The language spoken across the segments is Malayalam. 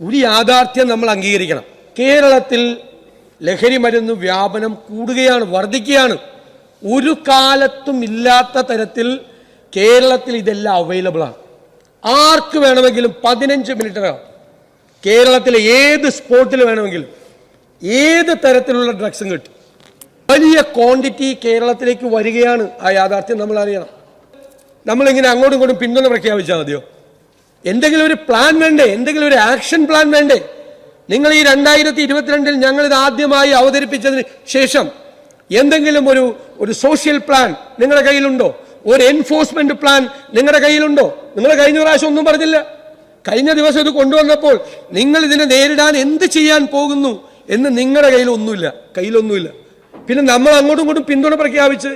ഒരു യാഥാർത്ഥ്യം നമ്മൾ അംഗീകരിക്കണം. കേരളത്തിൽ ലഹരി മരുന്ന് വ്യാപനം കൂടുകയാണ് വർദ്ധിക്കുകയാണ്. ഒരു കാലത്തും ഇല്ലാത്ത തരത്തിൽ കേരളത്തിൽ ഇതെല്ലാം അവൈലബിളാണ് ആർക്ക് വേണമെങ്കിലും പതിനഞ്ച് മിനിറ്റിനകം കേരളത്തിലെ ഏത് സ്പോട്ടിൽ വേണമെങ്കിലും ഏത് തരത്തിലുള്ള ഡ്രഗ്സും കിട്ടും. വലിയ ക്വാണ്ടിറ്റി കേരളത്തിലേക്ക് വരികയാണ് ആ യാഥാർത്ഥ്യം നമ്മൾ അറിയണം. നമ്മളിങ്ങനെ അങ്ങോട്ടും ഇങ്ങോട്ടും പിന്തുണ പ്രഖ്യാപിച്ചാൽ മതിയോ? എന്തെങ്കിലും ഒരു പ്ലാൻ വേണ്ടേ? എന്തെങ്കിലും ഒരു ആക്ഷൻ പ്ലാൻ വേണ്ടേ? നിങ്ങൾ ഈ രണ്ടായിരത്തി ഇരുപത്തിരണ്ടിൽ ഞങ്ങൾ ഇത് ആദ്യമായി അവതരിപ്പിച്ചതിന് ശേഷം എന്തെങ്കിലും ഒരു ഒരു സോഷ്യൽ പ്ലാൻ നിങ്ങളുടെ കയ്യിലുണ്ടോ? ഒരു എൻഫോഴ്സ്മെന്റ് പ്ലാൻ നിങ്ങളുടെ കയ്യിലുണ്ടോ? നിങ്ങൾ കഴിഞ്ഞ പ്രാവശ്യം ഒന്നും പറഞ്ഞില്ല. കഴിഞ്ഞ ദിവസം ഇത് കൊണ്ടുവന്നപ്പോൾ നിങ്ങൾ ഇതിനെ നേരിടാൻ എന്ത് ചെയ്യാൻ പോകുന്നു എന്ന് നിങ്ങളുടെ കയ്യിലൊന്നുമില്ല കയ്യിലൊന്നുമില്ല. പിന്നെ നമ്മൾ അങ്ങോട്ടും ഇങ്ങോട്ടും പിന്തുണ പ്രഖ്യാപിച്ച്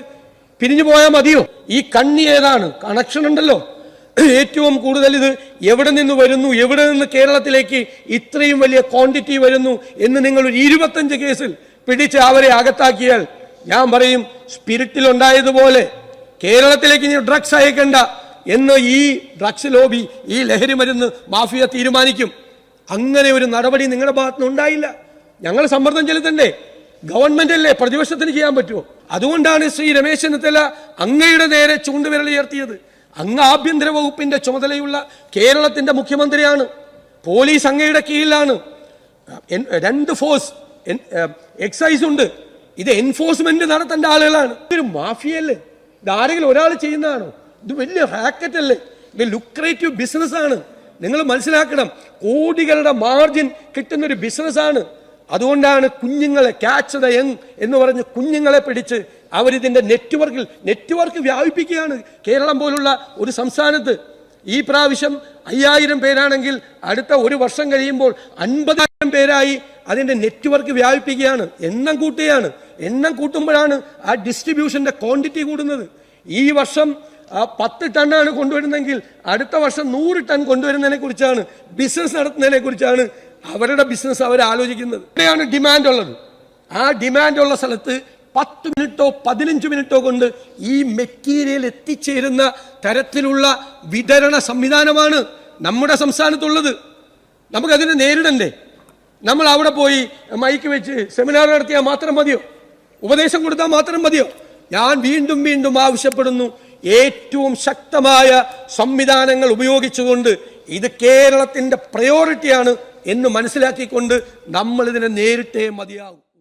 പിരിഞ്ഞു പോയാൽ മതിയോ? ഈ കണ്ണി ഏതാണ്? കണക്ഷൻ ഉണ്ടല്ലോ. ഏറ്റവും കൂടുതൽ ഇത് എവിടെ നിന്ന് വരുന്നു എവിടെ നിന്ന് കേരളത്തിലേക്ക് ഇത്രയും വലിയ ക്വാണ്ടിറ്റി വരുന്നു എന്ന് നിങ്ങൾ ഒരു ഇരുപത്തഞ്ച് കേസിൽ പിടിച്ച് അവരെ അകത്താക്കിയാൽ ഞാൻ പറയും സ്പിരിറ്റിൽ ഉണ്ടായതുപോലെ കേരളത്തിലേക്ക് ഇനി ഡ്രഗ്സ് അയക്കണ്ട എന്ന് ഈ ഡ്രഗ്സ് ലോബി ഈ ലഹരി മരുന്ന് മാഫിയ തീരുമാനിക്കും. അങ്ങനെ ഒരു നടപടി നിങ്ങളുടെ ഭാഗത്തുനിന്ന് ഉണ്ടായില്ല. ഞങ്ങൾ സമ്മർദ്ദം ചെലുത്തണ്ടേ. ഗവൺമെന്റ് അല്ലേ പ്രതിപക്ഷത്തിന് ചെയ്യാൻ പറ്റുമോ അതുകൊണ്ടാണ് ശ്രീ രമേശ് ചെന്നിത്തല അങ്ങയുടെ നേരെ ചൂണ്ടുവിരൽ ഉയർത്തിയത്. അങ്ങ് ആഭ്യന്തര വകുപ്പിന്റെ ചുമതലയുള്ള കേരളത്തിന്റെ മുഖ്യമന്ത്രിയാണ്. പോലീസ് അങ്ങയുടെ കീഴിലാണ്. രണ്ട് ഫോഴ്സ് എക്സൈസ് ഉണ്ട്. ഇത് എൻഫോഴ്സ്മെന്റ് നടത്തേണ്ട ആളുകളാണ്. ഇതൊരു മാഫിയല്ലേ ഇത് ആരെങ്കിലും ഒരാൾ ചെയ്യുന്നതാണോ? ഇത് വലിയ ഹാക്കറ്റ് അല്ലേ? ഇത് ലുക്രേറ്റീവ് ബിസിനസ് ആണ് നിങ്ങൾ മനസ്സിലാക്കണം കോടികളുടെ മാർജിൻ കിട്ടുന്ന ഒരു ബിസിനസ്സാണ്. അതുകൊണ്ടാണ് കുഞ്ഞുങ്ങളെ ക്യാച്ച് ദ യങ് എന്ന് പറഞ്ഞ് കുഞ്ഞുങ്ങളെ പിടിച്ച് അവരിതിന്റെ നെറ്റ്വർക്കിൽ നെറ്റ്വർക്ക് വ്യാപിപ്പിക്കുകയാണ് കേരളം പോലുള്ള ഒരു സംസ്ഥാനത്ത്. ഈ പ്രാവശ്യം അയ്യായിരം പേരാണെങ്കിൽ അടുത്ത ഒരു വർഷം കഴിയുമ്പോൾ അൻപതായിരം പേരായി അതിന്റെ നെറ്റ്വർക്ക് വ്യാപിപ്പിക്കുകയാണ്. എണ്ണം കൂട്ടുകയാണ്. എണ്ണം കൂട്ടുമ്പോഴാണ് ആ ഡിസ്ട്രിബ്യൂഷന്റെ ക്വാണ്ടിറ്റി കൂടുന്നത്. ഈ വർഷം പത്ത് ടണ്ണാണ് കൊണ്ടുവരുന്നതെങ്കിൽ അടുത്ത വർഷം നൂറ് ടൺ കൊണ്ടുവരുന്നതിനെ കുറിച്ചാണ് ബിസിനസ് നടത്തുന്നതിനെ കുറിച്ചാണ് അവരുടെ ബിസിനസ് അവർ ആലോചിക്കുന്നത് ഇവിടെയാണ് ഡിമാൻഡ് ഉള്ളത്. ആ ഡിമാൻഡ് ഉള്ള സ്ഥലത്ത് പത്ത് മിനിറ്റോ പതിനഞ്ച് മിനിറ്റോ കൊണ്ട് ഈ മെറ്റീരിയൽ എത്തിച്ചേരുന്ന തരത്തിലുള്ള വിതരണ സംവിധാനമാണ് നമ്മുടെ സംസ്ഥാനത്തുള്ളത്. നമുക്കതിനെ നേരിടണ്ടേ? നമ്മൾ അവിടെ പോയി മൈക്ക് വെച്ച് സെമിനാർ നടത്തിയാൽ മാത്രം മതിയോ? ഉപദേശം കൊടുത്താൽ മാത്രം മതിയോ? ഞാൻ വീണ്ടും വീണ്ടും ആവശ്യപ്പെടുന്നു. ഏറ്റവും ശക്തമായ സംവിധാനങ്ങൾ ഉപയോഗിച്ചുകൊണ്ട് ഇത് കേരളത്തിന്റെ പ്രയോറിറ്റിയാണ് എന്ന് മനസ്സിലാക്കിക്കൊണ്ട് നമ്മൾ ഇതിനെ നേരിട്ടേ മതിയാകും